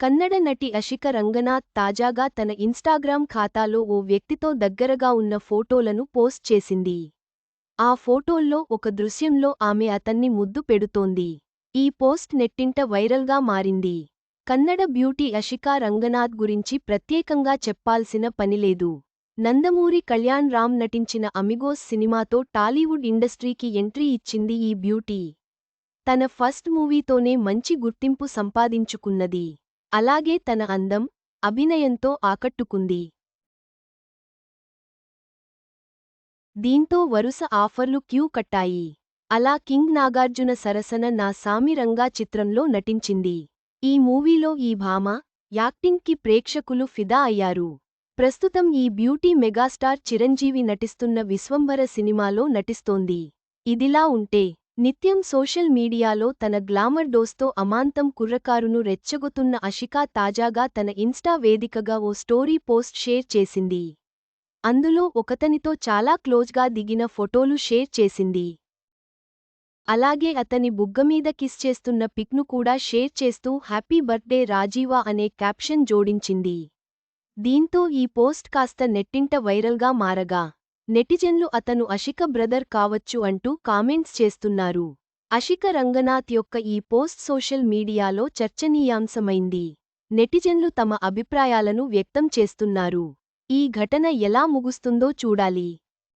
కన్నడ నటి అషిక రంగనాథ్ తాజాగా తన ఇన్స్టాగ్రామ్ ఖాతాలో ఓ వ్యక్తితో దగ్గరగా ఉన్న ఫోటోలను పోస్ట్ చేసింది. ఆ ఫోటోల్లో ఒక దృశ్యంలో ఆమె అతన్ని ముద్దు పెడుతోంది. ఈ పోస్ట్ నెట్టింట వైరల్గా మారింది. కన్నడ బ్యూటీ అషికా రంగనాథ్ గురించి ప్రత్యేకంగా చెప్పాల్సిన పనిలేదు నందమూరి కళ్యాణ్ రామ్ నటించిన అమిగోస్ సినిమాతో టాలీవుడ్ ఇండస్ట్రీకి ఎంట్రీ ఇచ్చింది ఈ బ్యూటీ. తన ఫస్ట్ మూవీతోనే మంచి గుర్తింపు సంపాదించుకున్నది. అలాగే తన అందం అభినయంతో ఆకట్టుకుంది. దీంతో వరుస ఆఫర్లు క్యూ కట్టాయి. అలా కింగ్ నాగార్జున సరసన నా సామి రంగా చిత్రంలో నటించింది. ఈ మూవీలో ఈ భామ యాక్టింగ్కి ప్రేక్షకులు ఫిదా అయ్యారు. ప్రస్తుతం ఈ బ్యూటీ మెగాస్టార్ చిరంజీవి నటిస్తున్న విశ్వంభర సినిమాలో నటిస్తోంది. ఇదిలా ఉంటే నిత్యం సోషల్ మీడియాలో తన గ్లామర్ డోస్తో అమాంతం కుర్రకారును రెచ్చగొతున్న అషికా తాజాగా తన ఇన్స్టా వేదికగా ఓ స్టోరీ పోస్ట్ షేర్ చేసింది. అందులో ఒకతనితో చాలా క్లోజ్గా దిగిన ఫోటోలు షేర్ చేసింది. అలాగే అతని బుగ్గమీద కిస్ చేస్తున్న పిక్ను కూడా షేర్ చేస్తూ హ్యాపీ బర్త్డే రాజీవా అనే క్యాప్షన్ జోడించింది. దీంతో ఈ పోస్ట్ కాస్త నెట్టింట వైరల్గా మారగా. నెటిజన్లు అతను అషిక బ్రదర్ కావచ్చు అంటూ కామెంట్స్ చేస్తున్నారు. అషిక రంగనాథ్ యొక్క ఈ పోస్ట్ సోషల్ మీడియాలో చర్చనీయాంశమైంది. నెటిజన్లు తమ అభిప్రాయాలను వ్యక్తం చేస్తున్నారు. ఈ ఘటన ఎలా ముగుస్తుందో చూడాలి.